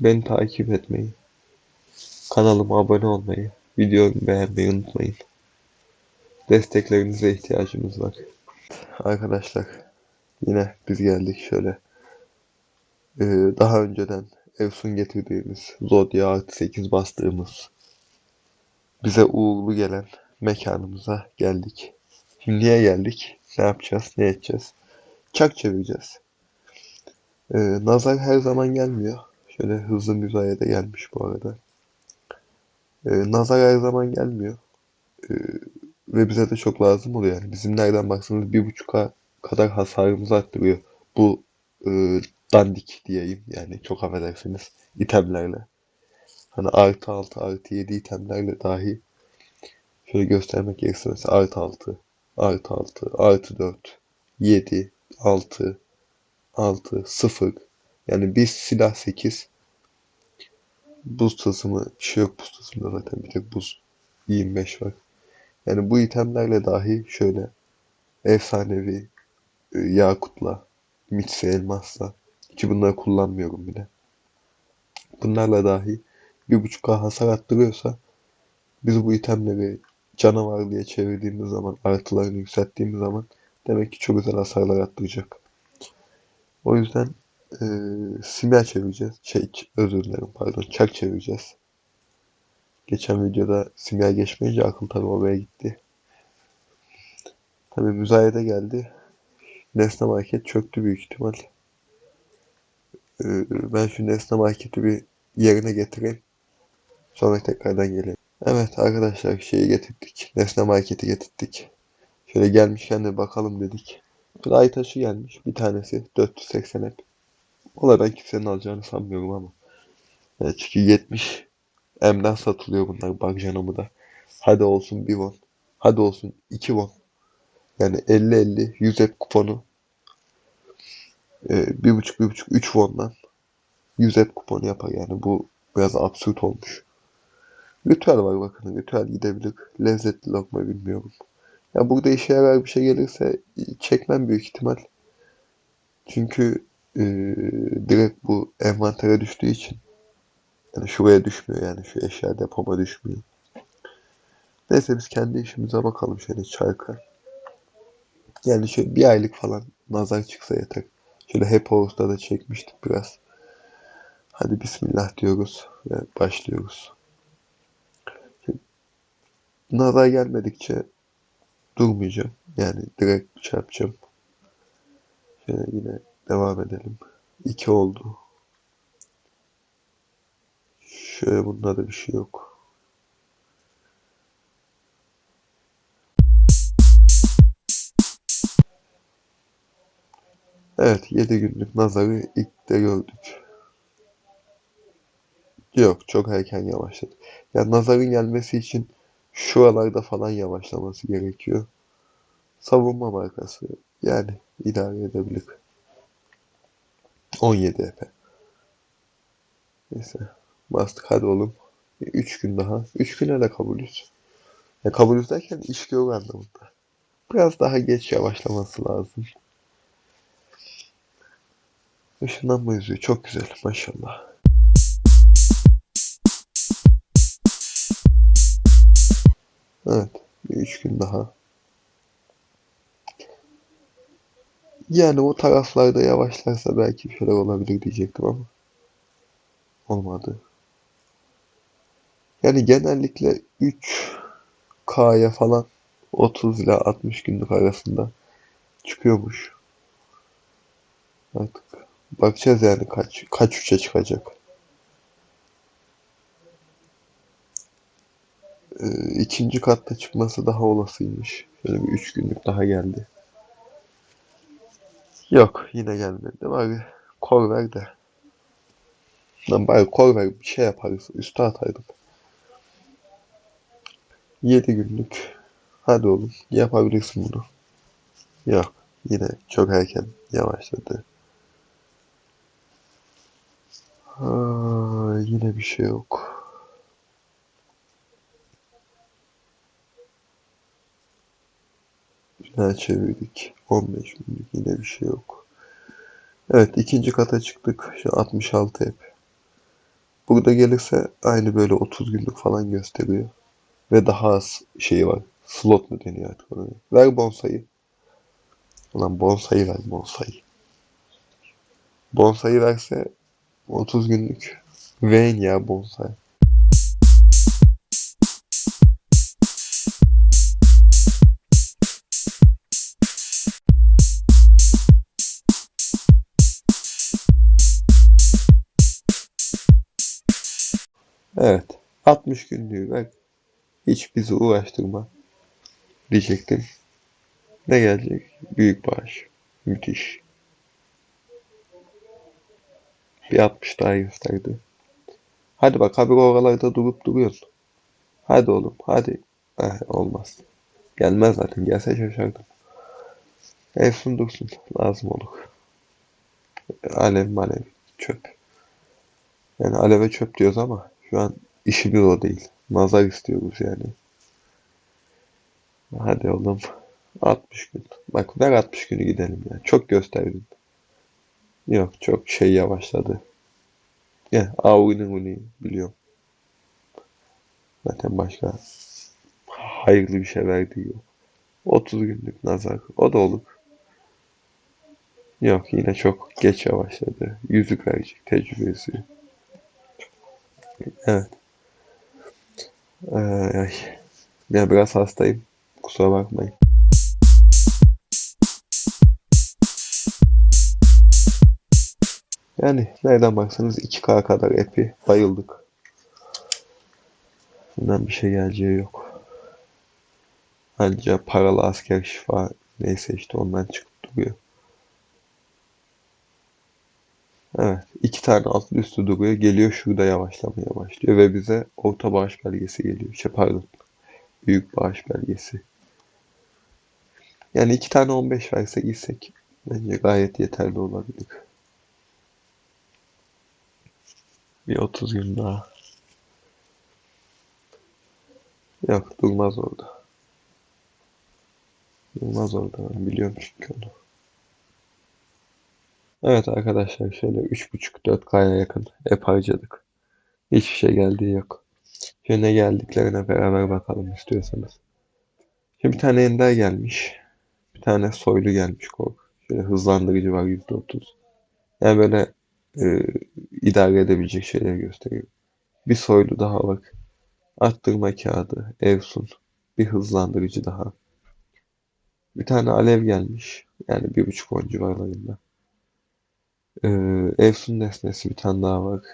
Beni takip etmeyi, kanalıma abone olmayı, videomu beğenmeyi unutmayın. Desteklerinize ihtiyacımız var. Arkadaşlar yine biz geldik şöyle. Ee, daha önceden Efsun getirdiğimiz Zodya artı 8 bastığımız bize uğurlu gelen mekanımıza geldik. Şimdi niye geldik? Ne yapacağız? Ne edeceğiz? Çak çevireceğiz. Ee, nazar her zaman gelmiyor. Şöyle hızlı müzayede gelmiş bu arada. Ee, nazar her zaman gelmiyor. Ee, ve bize de çok lazım oluyor yani. Bizim nereden baksanız bir buçuka kadar hasarımızı arttırıyor. Bu e, dandik diyeyim yani çok affedersiniz itemlerle. Hani artı 6 artı 7 itemlerle dahi şöyle göstermek gerekirse mesela artı 6 artı 6 artı 4 7 6 6 0 yani bir silah 8 buz tılsımı bir şey yok buz tılsımda zaten bir tek buz 25 var. Yani bu itemlerle dahi şöyle efsanevi e, yakutla mitsi elmasla ki bunları kullanmıyorum bile. Bunlarla dahi bir buçuk K hasar attırıyorsa biz bu itemleri canavar diye çevirdiğimiz zaman artılarını yükselttiğimiz zaman demek ki çok güzel hasarlar attıracak. O yüzden e, simya çevireceğiz. Şey, özür dilerim pardon. Çak çevireceğiz. Geçen videoda simya geçmeyince akıl tabi oraya gitti. Tabi müzayede geldi. Nesne market çöktü büyük ihtimal. Ee, ben şu Nesne marketi bir yerine getireyim. Sonra tekrardan geleyim. Evet arkadaşlar şeyi getirdik. Nesne marketi getirdik. Şöyle gelmişken de bakalım dedik. Ay taşı gelmiş. Bir tanesi 480 hep. Valla ben kimsenin alacağını sanmıyorum ama. Yani çünkü 70 M'den satılıyor bunlar Bagjanamı da. Hadi olsun 1 won. Hadi olsun 2 won. Yani 50-50 100 hep kuponu. Ee, bir buçuk bir buçuk 3 won'dan 100 hep kuponu yapar yani. Bu biraz absürt olmuş. Ritüel var bakın. Ritüel gidebilir. Lezzetli lokma bilmiyorum. Ya burada işe yarar bir şey gelirse çekmem büyük ihtimal. Çünkü e, direkt bu envantere düştüğü için yani şuraya düşmüyor yani şu eşya depoma düşmüyor. Neyse biz kendi işimize bakalım şöyle çarka. Yani şöyle bir aylık falan nazar çıksa yeter. Şöyle hep Horus'ta da çekmiştik biraz. Hadi bismillah diyoruz ve başlıyoruz. Şimdi, nazar gelmedikçe durmayacağım. Yani direkt yapacağım. Şöyle yine devam edelim. İki oldu. Şöyle bunda da bir şey yok. Evet 7 günlük nazarı ilk de gördük. Yok çok erken yavaşladı. Yani nazarın gelmesi için şuralarda falan yavaşlaması gerekiyor. Savunma markası yani idare edebilir. 17 EP. Neyse bastık hadi oğlum. 3 gün daha. 3 güne de kabulüz. Ya kabulüz derken iş görür anlamında. Biraz daha geç yavaşlaması lazım. Işınlanma yüzüğü çok güzel maşallah. Evet. Bir üç gün daha. Yani o taraflarda yavaşlarsa belki bir şeyler olabilir diyecektim ama olmadı. Yani genellikle 3K'ya falan 30 ile 60 günlük arasında çıkıyormuş. Artık bakacağız yani kaç kaç üçe çıkacak. Ee, ikinci katta çıkması daha olasıymış. Şöyle bir üç günlük daha geldi. Yok yine gelmedi. Bari kor ver de. Lan bari kor ver bir şey yaparız. Üste ataydım. 7 günlük. Hadi oğlum yapabilirsin bunu. Yok yine çok erken yavaşladı. Ha, yine bir şey yok. Güzel çevirdik. 15 günlük yine bir şey yok. Evet ikinci kata çıktık. Şu 66 hep. Burada gelirse aynı böyle 30 günlük falan gösteriyor. Ve daha az şeyi var. Slot mu deniyor artık ona? Ver bonsayı. Ulan bonsayı ver bonsayı. Bonsayı verse 30 günlük. Vayne ya bonsai. Evet. 60 günlüğü ver. Hiç bizi uğraştırma diyecektim. Ne gelecek? Büyük bağış. Müthiş. Bir 60 daha gösterdi. Hadi bak abi oralarda durup duruyorsun. Hadi oğlum hadi. Eh, olmaz. Gelmez zaten. Gelse şaşardım. Efsun dursun. Lazım olur. Alev malev. Çöp. Yani aleve çöp diyoruz ama şu an işimiz o değil. Nazar istiyoruz yani. Hadi oğlum. 60 gün. Bak ver 60 günü gidelim ya. Çok gösterdin. Yok çok şey yavaşladı. Ya Auri'nin uni biliyorum. Zaten başka hayırlı bir şey verdiği yok. 30 günlük nazar. O da olur. Yok yine çok geç yavaşladı. Yüzük verecek tecrübesi. Evet. Ay. Ya biraz hastayım. Kusura bakmayın. Yani nereden baksanız 2K kadar epi bayıldık. Bundan bir şey geleceği yok. Anca paralı asker şifa neyse işte ondan çıkıp duruyor. Evet. iki tane altlı üstü duruyor. Geliyor şurada yavaşlamaya başlıyor. Ve bize orta bağış belgesi geliyor. Şey pardon. Büyük bağış belgesi. Yani iki tane 15 verse gitsek bence gayet yeterli olabilir. Bir 30 gün daha. Yok durmaz orada. Durmaz orada biliyorum çünkü onu. Evet arkadaşlar şöyle 3.5-4K'ya yakın app harcadık. Hiçbir şey geldiği yok. Şöyle ne geldiklerine beraber bakalım istiyorsanız. Şimdi bir tane ender gelmiş. Bir tane soylu gelmiş kork. Şöyle hızlandırıcı var %30. Yani böyle e, idare edebilecek şeyler gösteriyor. Bir soylu daha bak. Arttırma kağıdı, Evsun. Bir hızlandırıcı daha. Bir tane alev gelmiş. Yani bir buçuk on civarlarında. Ee, Evsun nesnesi bir tane daha var.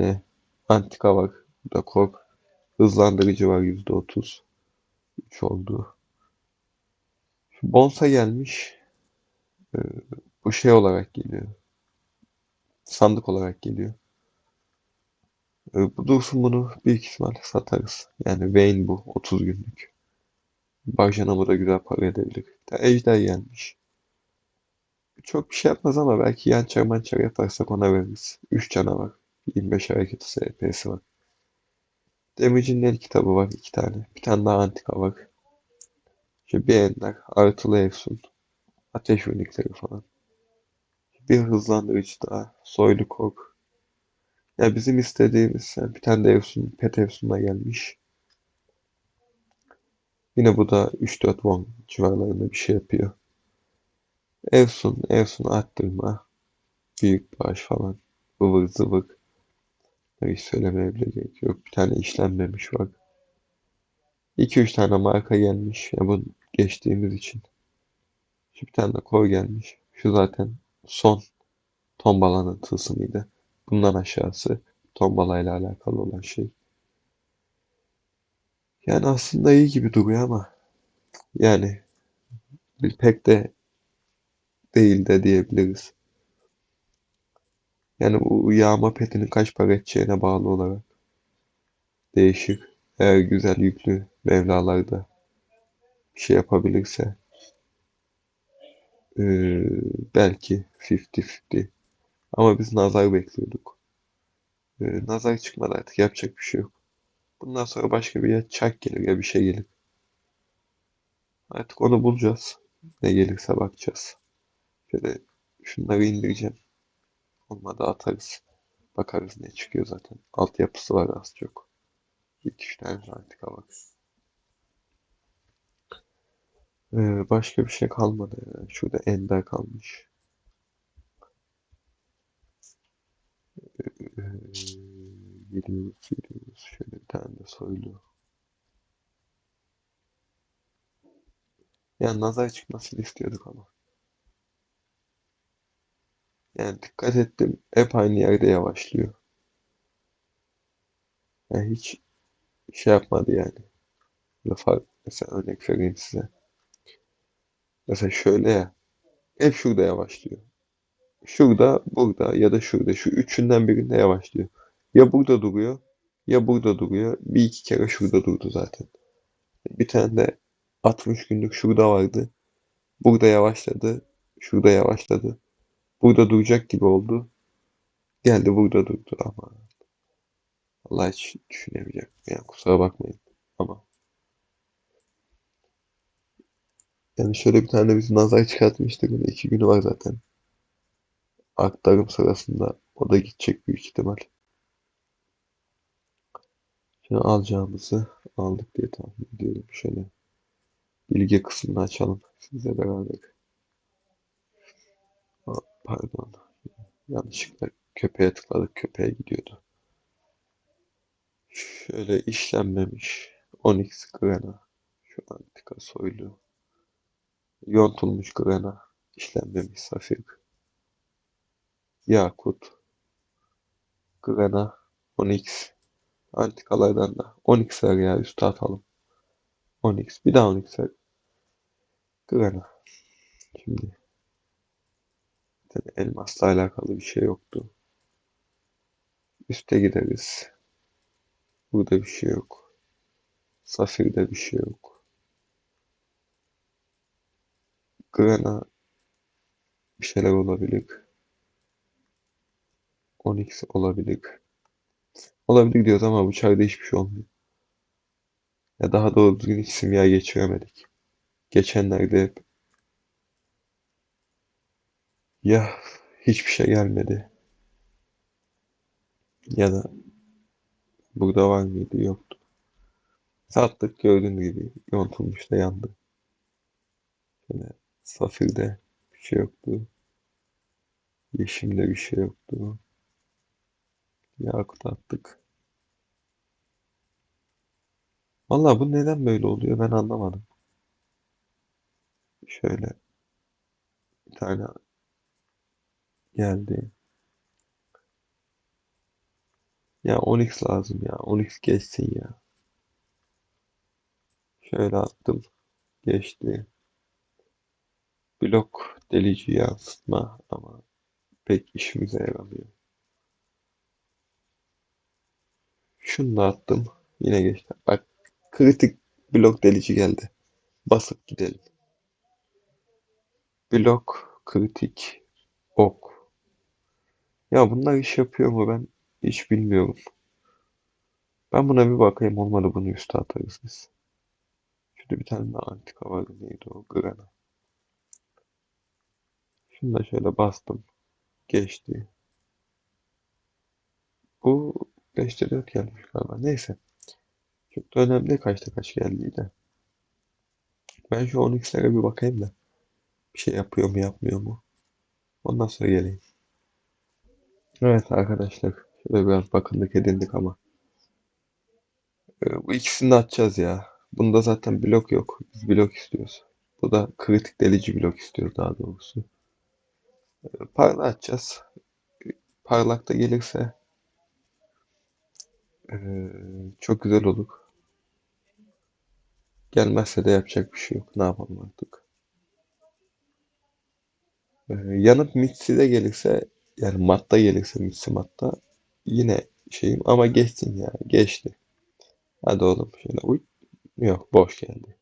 Ve antika var. Bu kork. Hızlandırıcı var %30. 3 oldu. Bonsa gelmiş. Ee, bu şey olarak geliyor. Sandık olarak geliyor. Ee, bu dursun bunu büyük ihtimal satarız. Yani Vayne bu 30 günlük. Barjanamı da güzel para edebilir. Bir de Ejder gelmiş. Çok bir şey yapmaz ama belki yançar mançar yaparsak ona veririz. 3 canavar. 25 hareket SP'si var. Damage'in el kitabı var 2 tane. Bir tane daha antika var. İşte bir ender, artılı efsun. Ateş unikleri falan. Bir hızlandırıcı daha. Soylu kork. Ya bizim istediğimiz yani bir tane de efsun, pet efsunla gelmiş. Yine bu da 3-4 won civarlarında bir şey yapıyor. Efsun, Efsun arttırma. Büyük bağış falan. ıvır zıvır. Hiç söylemeye bile gerek yok. Bir tane işlenmemiş bak. 2-3 tane marka gelmiş. Ya bu geçtiğimiz için. Şu bir tane de koy gelmiş. Şu zaten son tombalanın tılsımıydı. Bundan aşağısı tombalayla alakalı olan şey. Yani aslında iyi gibi duruyor ama yani pek de değil de diyebiliriz. Yani bu yağma petinin kaç para edeceğine bağlı olarak değişir. Eğer güzel yüklü mevlalarda bir şey yapabilirse ee, belki 50-50. Ama biz nazar bekliyorduk. Ee, nazar çıkmadı artık yapacak bir şey yok. Bundan sonra başka bir ya çak gelir ya bir şey gelir. Artık onu bulacağız. Ne gelirse bakacağız. Şöyle şunları indireceğim. Olmadı atarız. Bakarız ne çıkıyor zaten. Altyapısı var az çok. 2-3 tane antika var. Ee, başka bir şey kalmadı. ya. Şurada Ender kalmış. Ee, gidiyoruz. Şöyle bir tane de soylu. Yani nazar çıkmasını istiyorduk ama. Yani dikkat ettim. Hep aynı yerde yavaşlıyor. Yani hiç şey yapmadı yani. Fark, mesela örnek vereyim size. Mesela şöyle ya. Hep şurada yavaşlıyor. Şurada, burada ya da şurada. Şu üçünden birinde yavaşlıyor. Ya burada duruyor, ya burada duruyor. Bir iki kere şurada durdu zaten. Bir tane de 60 günlük şurada vardı. Burada yavaşladı. Şurada yavaşladı. Burada duracak gibi oldu. Geldi burada durdu ama Allah hiç düşünemeyeceğim. Yani kusura bakmayın ama yani şöyle bir tane biz nazar çıkartmıştık. İki günü var zaten. Aktarım sırasında o da gidecek büyük ihtimal. Şimdi alacağımızı aldık diye tahmin ediyorum. Şöyle bilgi kısmını açalım sizle beraber. Pardon. Yanlışlıkla köpeğe tıkladık. Köpeğe gidiyordu. Şöyle işlenmemiş. Onyx Grana. Şu antika soylu. Yontulmuş Grana. işlenmemiş safir. Yakut. Grana. Onyx. Antikalardan da. Onyx'ler ya üstü atalım. Onyx. Bir daha Onyx'ler. Grana. Şimdi tane elmasla alakalı bir şey yoktu. Üste gideriz. Burada bir şey yok. Safir'de bir şey yok. Grana bir şeyler olabilir. Onyx olabilir. Olabilir diyoruz ama bu çarda hiçbir şey olmuyor. Ya daha doğru düzgün hiç simya geçiremedik. Geçenlerde hep ya hiçbir şey gelmedi ya da burada var mıydı yoktu. Sattık gördüğünüz gibi yontulmuş da yandı. Yine Safir'de bir şey yoktu. Yeşim'de bir şey yoktu. Yakut attık. Vallahi bu neden böyle oluyor ben anlamadım. Şöyle bir tane geldi. Ya Onyx lazım ya. Onyx geçsin ya. Şöyle attım. Geçti. Blok delici yansıtma ama pek işimize yaramıyor. Şunu da attım. Yine geçti. Bak kritik blok delici geldi. Basıp gidelim. Blok kritik ok. Ya bunlar iş yapıyor mu ben hiç bilmiyorum. Ben buna bir bakayım olmadı bunu üste atarız biz. Şurada bir tane daha antika vardı neydi o? Grana. Şunu da şöyle bastım. Geçti. Bu 5'te 4 gelmiş galiba. Neyse. Çok da önemli kaçta kaç geldiği de. Ben şu 10x'lere bir bakayım da. Bir şey yapıyor mu yapmıyor mu? Ondan sonra geleyim. Evet arkadaşlar. Şöyle biraz bakındık edindik ama. Ee, bu ikisini de açacağız ya. Bunda zaten blok yok. Biz blok istiyoruz. Bu da kritik delici blok istiyor daha doğrusu. Ee, Parla açacağız. Parlak da gelirse ee, çok güzel olur. Gelmezse de yapacak bir şey yok. Ne yapalım artık. Ee, yanıp Mitsi de gelirse yani matta gelirse Mitsi matta yine şeyim ama geçsin ya. Geçti. Hadi oğlum şöyle uy. Yok boş geldi.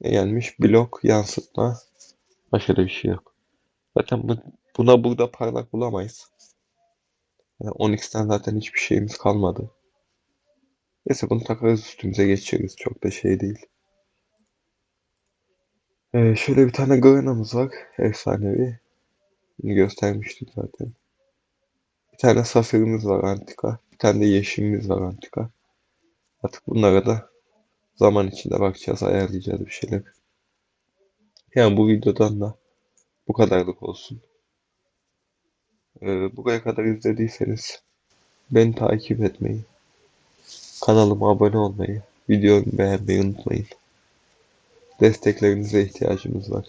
Ne gelmiş? Blok yansıtma. Başka da bir şey yok. Zaten bu, buna burada parlak bulamayız. Yani 10x'ten zaten hiçbir şeyimiz kalmadı. Neyse bunu takarız üstümüze geçeriz. Çok da şey değil. Ee, şöyle bir tane Garena'mız var. Efsanevi. Göstermiştik zaten. Bir tane safirimiz var antika. Bir tane de yeşimimiz var antika. Artık bunlara da zaman içinde bakacağız, ayarlayacağız bir şeyler. Yani bu videodan da bu kadarlık olsun. Ee, buraya kadar izlediyseniz beni takip etmeyi, kanalıma abone olmayı, videomu beğenmeyi unutmayın. Desteklerinize ihtiyacımız var.